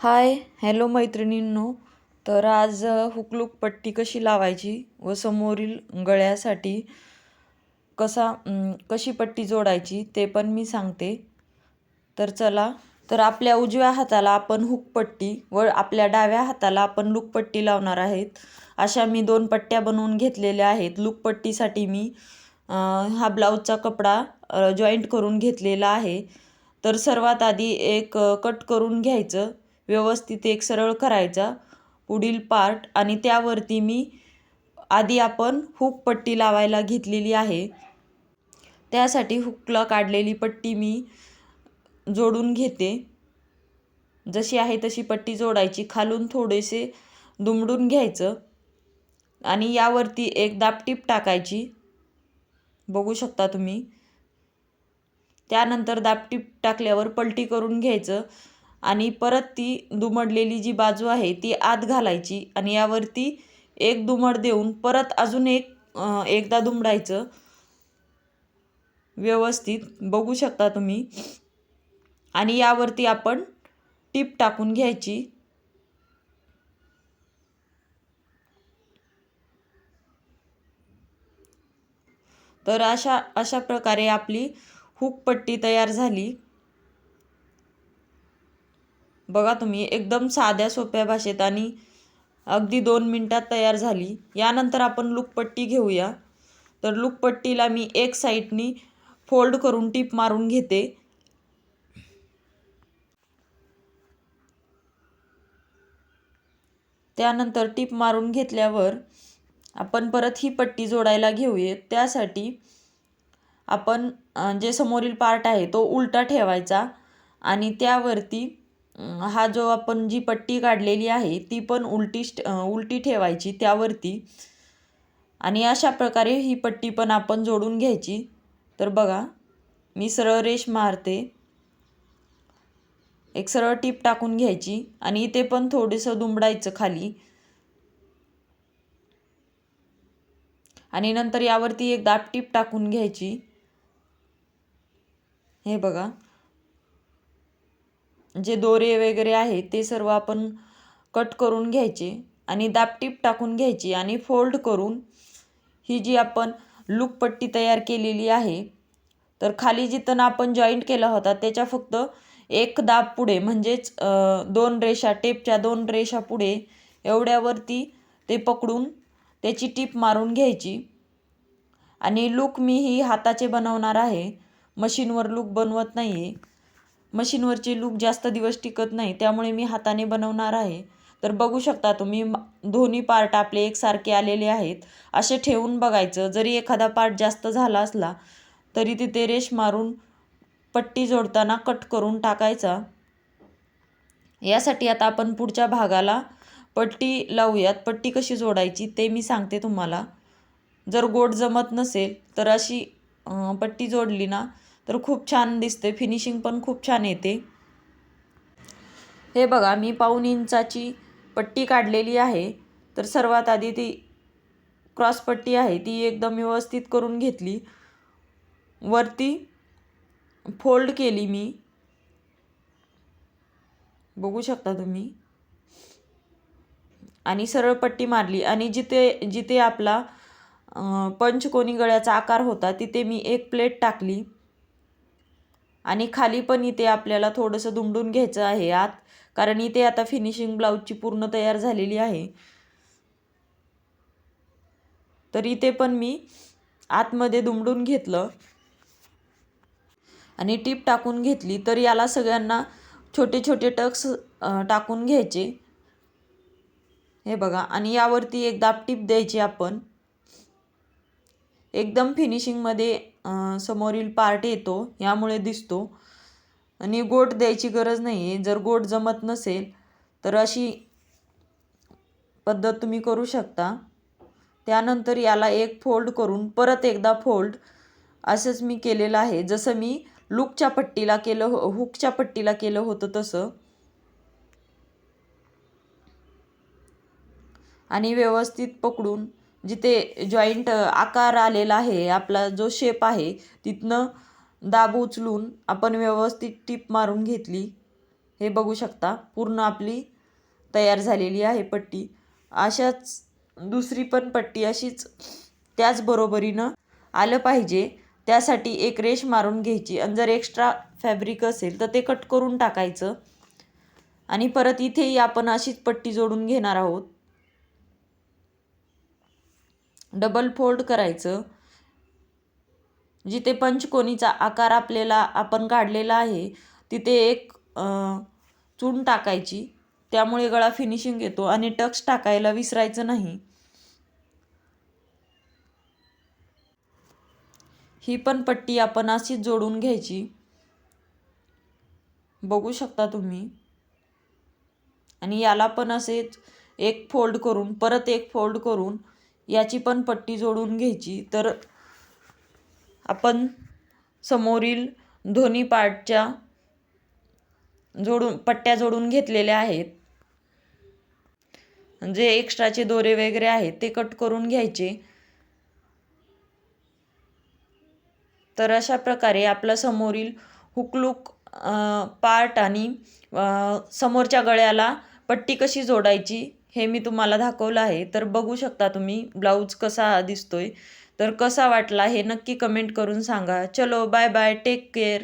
Hi hello मैत्रिणींनो. तर आज हुकलूक पट्टी कशी लावायची व समोरील गळ्यासाठी कसा कशी पट्टी जोडायची ते पण मी सांगते. तर चला तर आपल्या उजव्या हाताला आपण हुकपट्टी व आपल्या डाव्या हाताला आपण लुकपट्टी लावणार आहेत. अशा मी दोन पट्ट्या बनवून घेतलेल्या आहेत. लुकपट्टीसाठी मी हा ब्लाऊजचा कपडा जॉईंट करून घेतलेला आहे. तर सर्वात आधी एक कट करून घ्यायचं. व्यवस्थित एक सरळ करायचा. पुढील पार्ट आणि त्यावरती मी आधी आपण हुक पट्टी लावायला घेतलेली आहे. त्यासाठी हुकला काढलेली पट्टी मी जोडून घेते. जशी आहे तशी पट्टी जोडायची. खालून थोडेसे दुमडून घ्यायचं. आणि यावरती एक दापटीप टाकायची. बघू शकता तुम्ही. त्यानंतर दापटीप टाकल्यावर पलटी करून घ्यायचं. आणि परत ती दुमडलेली जी बाजू आहे ती आत घालायची आणि यावरती एक दुमड देऊन परत अजून एक एकदा दुमडायचं. व्यवस्थित बघू शकता तुम्ही. आणि यावरती आपण टीप टाकून घ्यायची. तर अशा अशा प्रकारे आपली हुकपट्टी तयार झाली. बघा तुम्ही एकदम साध्या सोप्या भाषेत आणि अगदी दोन मिनटात तयार झाली. यानंतर आपण लूकपट्टी घेऊया. तर लूकपट्टीला मी एक साईडनी फोल्ड करून टीप मारून घेते. त्यानंतर टीप मारून घेतल्यावर आपण परत ही पट्टी जोडायला घेऊया. त्यासाठी आपण जे समोरील पार्ट आहे तो उलटा ठेवायचा आणि त्यावरती हा जो आपण जी पट्टी काढलेली आहे ती पण उलटी उलटी ठेवायची त्यावरती. आणि अशा प्रकारे ही पट्टी पण आपण जोडून घ्यायची. तर बघा मी सरळ रेष मारते. एक सरळ टीप टाकून घ्यायची आणि इथे पण थोडंसं दुमडायचं खाली. आणि नंतर यावरती एक दाब टीप टाकून घ्यायची. हे बघा. जे दोरे वगैरे आहे ते सर्व आपण कट करून घ्यायचे आणि दापटीप टाकून घ्यायची आणि फोल्ड करून ही जी आपण लूकपट्टी तयार केलेली आहे तर खाली जिथं आपण जॉईंट केला होता त्याच्या फक्त एक दाब पुढे म्हणजेच दोन रेषा टेपच्या दोन रेषा पुढे एवढ्यावरती ते पकडून त्याची टीप मारून घ्यायची. आणि लूक मी ही हाताचे बनवणार आहे. मशीनवर लूक बनवत नाही आहे मशीनवरचे लूक जास्त दिवस टिकत नाही त्यामुळे मी हाताने बनवणार आहे. तर बघू शकता तुम्ही दोन्ही पार्ट आपले एकसारखे आलेले आहेत. असे ठेवून बघायचं जरी एखादा पार्ट जास्त झाला असला तरी तिथे रेष मारून पट्टी जोडताना कट करून टाकायचा. यासाठी आता आपण पुढच्या भागाला पट्टी लावूयात. पट्टी कशी जोडायची ते मी सांगते तुम्हाला. जर गोड जमत नसेल तर अशी पट्टी जोडली ना तर खूप छान दिसते फिनिशिंग पण खूप छान येते. हे बघा मी पाऊन इंचाची पट्टी काढलेली आहे. तर सर्वात आधी ती क्रॉस पट्टी आहे ती एकदम व्यवस्थित करून घेतली. वरती फोल्ड केली मी. बघू शकता तुम्ही? आणि सरळ पट्टी मारली. आणि जिथे जिथे आपला पंचकोनी गळ्याचा आकार होता तिथे मी एक प्लेट टाकली. आणि खाली पण इथे आपल्याला थोडंसं दुमडून घ्यायचं आहे आत कारण इथे आता फिनिशिंग ब्लाऊजची पूर्ण तयार झालेली आहे. तर इथे पण मी आतमध्ये दुमडून घेतलं. आणि टीप टाकून घेतली तर याला सगळ्यांना छोटे छोटे टक्स टाकून घ्यायचे. हे बघा आणि यावरती एक दापटीप द्यायची आपण. एकदम फिनिशिंगमध्ये समोरील पार्ट येतो यामुळे दिसतो. आणि गोट द्यायची गरज नाही आहे जर गोट जमत नसेल तर अशी पद्धत तुम्ही करू शकता. त्यानंतर याला एक फोल्ड करून परत एकदा फोल्ड असंच मी केलेलं आहे. जसं मी लुकच्या पट्टीला केलं हो हुकच्या पट्टीला केलं होतं तसं. आणि व्यवस्थित पकडून जिथे जॉईंट आकार आलेला आहे आपला जो शेप आहे तिथनं दाब उचलून आपण व्यवस्थित टीप मारून घेतली. हे बघू शकता पूर्ण आपली तयार झालेली आहे पट्टी. अशाच दुसरी पण पट्टी अशीच त्याच बरोबरीनं आलं पाहिजे. त्यासाठी एक रेष मारून घ्यायची आणि जर एक्स्ट्रा फॅब्रिक असेल तर ते कट करून टाकायचं. आणि परत इथेही आपण अशीच पट्टी जोडून घेणार आहोत. डबल फोल्ड करायचं. जिथे पंचकोनीचा आकार आपल्याला आपण काढलेला आहे तिथे एक चून टाकायची. त्यामुळे गळा फिनिशिंग येतो आणि टक्स टाकायला विसरायचं नाही. ही पण पट्टी आपण अशीच जोडून घ्यायची. बघू शकता तुम्ही. आणि याला पण असेच एक फोल्ड करून परत एक फोल्ड करून याची पण पट्टी जोडून घ्यायची. तर आपण समोरील दोन्ही पार्टच्या जोडून पट्ट्या जोडून घेतलेल्या आहेत. जे एक्स्ट्राचे दोरे वगैरे आहेत ते कट करून घ्यायचे. तर अशा प्रकारे आपला समोरील हुकलूक पार्ट आणि समोरच्या गळ्याला पट्टी कशी जोडायची हे मी तुम्हाला दाखवलं आहे. तर बघू शकता तुम्ही ब्लाऊज कसा दिसतोय. तर कसा वाटला हे नक्की कमेंट करून सांगा. चलो बाय बाय टेक केअर